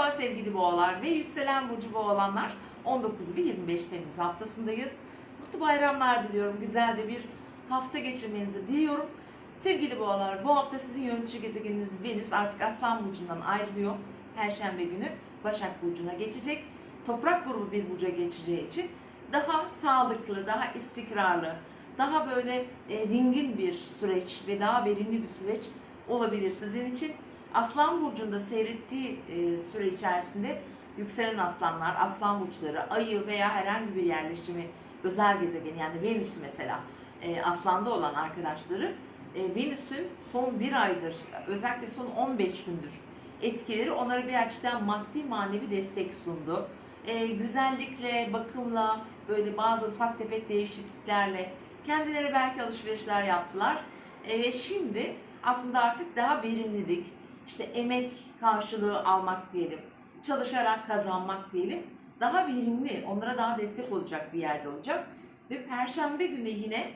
Merhaba sevgili boğalar ve yükselen burcu boğalanlar 19 ve 25 Temmuz haftasındayız. Mutlu bayramlar diliyorum. Güzel de bir hafta geçirmenizi diliyorum. Sevgili boğalar bu hafta sizin yönetici gezegeniniz Venüs artık Aslan Burcu'ndan ayrılıyor. Perşembe günü Başak Burcu'na geçecek. Toprak grubu bir burca geçeceği için daha sağlıklı, daha istikrarlı, daha böyle e, dingin bir süreç ve daha verimli bir süreç olabilir sizin için. Aslan burcunda seyrettiği e, süre içerisinde yükselen aslanlar, aslan burçları, ayı veya herhangi bir yerleşimi özel gezegen yani Venüs'ü mesela e, aslanda olan arkadaşları e, Venüs'ün son bir aydır özellikle son 15 gündür etkileri onlara gerçekten maddi manevi destek sundu. E, güzellikle, bakımla, böyle bazı ufak tefek değişikliklerle kendileri belki alışverişler yaptılar. Ve şimdi aslında artık daha verimlilik, işte emek karşılığı almak diyelim, çalışarak kazanmak diyelim, daha verimli, onlara daha destek olacak bir yerde olacak. Ve Perşembe günü yine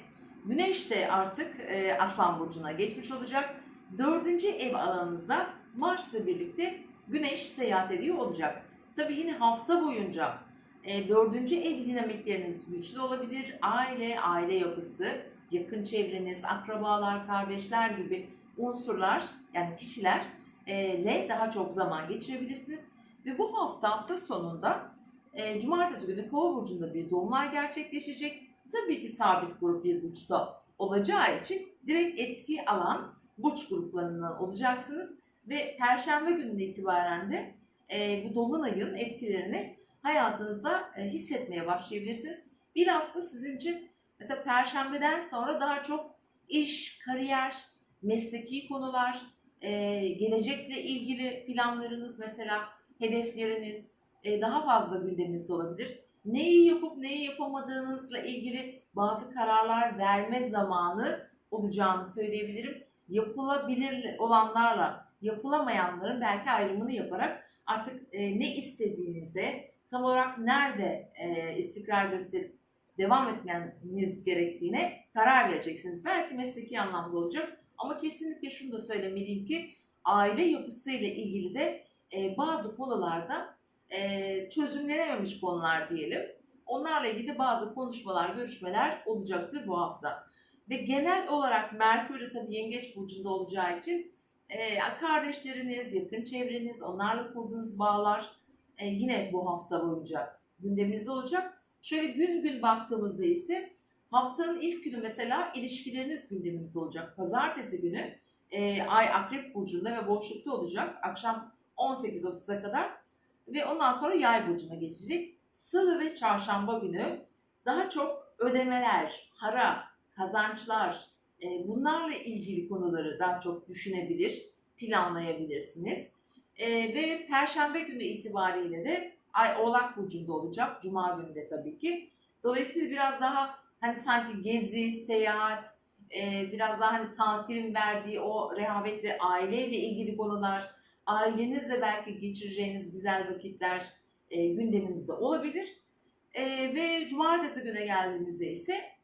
Güneş de artık e, Aslan Burcu'na geçmiş olacak. Dördüncü ev alanınızda Mars'la birlikte Güneş seyahat ediyor olacak. Tabii yine hafta boyunca e, dördüncü ev dinamikleriniz güçlü olabilir. Aile, aile yapısı, yakın çevreniz, akrabalar, kardeşler gibi unsurlar yani kişiler e, le daha çok zaman geçirebilirsiniz. Ve bu hafta hafta sonunda e, Cumartesi günü Kova burcunda bir dolunay gerçekleşecek. Tabii ki sabit grup bir burçta olacağı için direkt etki alan burç gruplarından olacaksınız ve Perşembe gününden itibaren de e, bu dolunayın etkilerini hayatınızda e, hissetmeye başlayabilirsiniz. Bilhassa sizin için mesela Perşembeden sonra daha çok iş, kariyer, mesleki konular, e, gelecekle ilgili planlarınız mesela hedefleriniz e, daha fazla gündeminizde olabilir. Neyi yapıp neyi yapamadığınızla ilgili bazı kararlar verme zamanı olacağını söyleyebilirim. Yapılabilir olanlarla yapılamayanların belki ayrımını yaparak artık e, ne istediğinize, tam olarak nerede e, istikrar gösterip devam etmeniz gerektiğine karar vereceksiniz. Belki mesleki anlamda olacak ama kesinlikle şunu da söylemeliyim ki aile yapısıyla ilgili de e, bazı konularda e, çözümlenememiş konular diyelim. Onlarla ilgili bazı konuşmalar, görüşmeler olacaktır bu hafta. Ve genel olarak Merkür de tabii Yengeç Burcu'nda olacağı için e, kardeşleriniz, yakın çevreniz, onlarla kurduğunuz bağlar e, yine bu hafta boyunca gündeminizde olacak. Şöyle gün gün baktığımızda ise haftanın ilk günü mesela ilişkileriniz gündeminizde olacak. Pazartesi günü e, Ay Akrep Burcu'nda ve boşlukta olacak akşam 18.30'a kadar ve ondan sonra Yay Burcu'na geçecek. Salı ve Çarşamba günü daha çok ödemeler, para, kazançlar e, bunlarla ilgili konuları daha çok düşünebilir, planlayabilirsiniz. E, ve Perşembe günü itibariyle de Ay Oğlak Burcu'nda olacak. Cuma günü de tabii ki. Dolayısıyla biraz daha hani sanki gezi, seyahat, e, biraz daha hani tatilin verdiği o rehavetle aileyle ilgili konular, ailenizle belki geçireceğiniz güzel vakitler e, gündeminizde olabilir. E, ve cumartesi güne geldiğimizde ise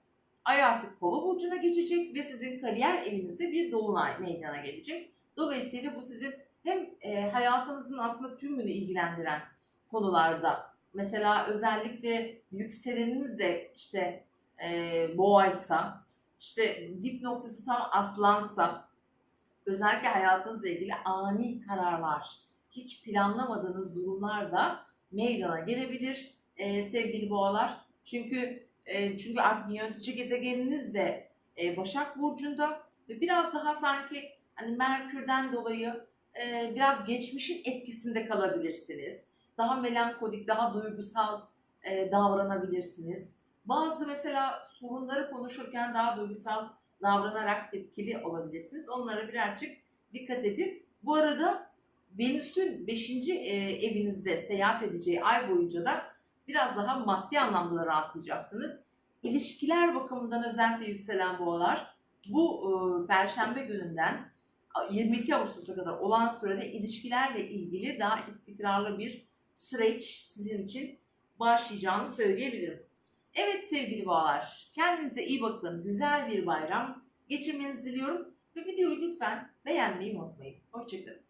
Ay artık kova burcuna geçecek ve sizin kariyer evinizde bir dolunay meydana gelecek. Dolayısıyla bu sizin hem e, hayatınızın aslında tümünü ilgilendiren konularda mesela özellikle yükseleniniz de işte e, boğaysa işte dip noktası tam aslansa özellikle hayatınızla ilgili ani kararlar, hiç planlamadığınız durumlar da meydana gelebilir e, sevgili boğalar. Çünkü e, çünkü artık yönetici gezegeniniz de e, Başak Burcu'nda ve biraz daha sanki hani Merkür'den dolayı e, biraz geçmişin etkisinde kalabilirsiniz. Daha melankolik, daha duygusal e, davranabilirsiniz. Bazı mesela sorunları konuşurken daha duygusal davranarak tepkili olabilirsiniz. Onlara birazcık dikkat edin. Bu arada Venüs'ün 5. evinizde seyahat edeceği ay boyunca da biraz daha maddi anlamda da rahatlayacaksınız. İlişkiler bakımından özellikle yükselen boğalar bu e, perşembe gününden 22 Ağustos'a kadar olan sürede ilişkilerle ilgili daha istikrarlı bir süreç sizin için başlayacağını söyleyebilirim. Evet sevgili boğalar, kendinize iyi bakın. Güzel bir bayram geçirmenizi diliyorum ve videoyu lütfen beğenmeyi unutmayın. Hoşçakalın.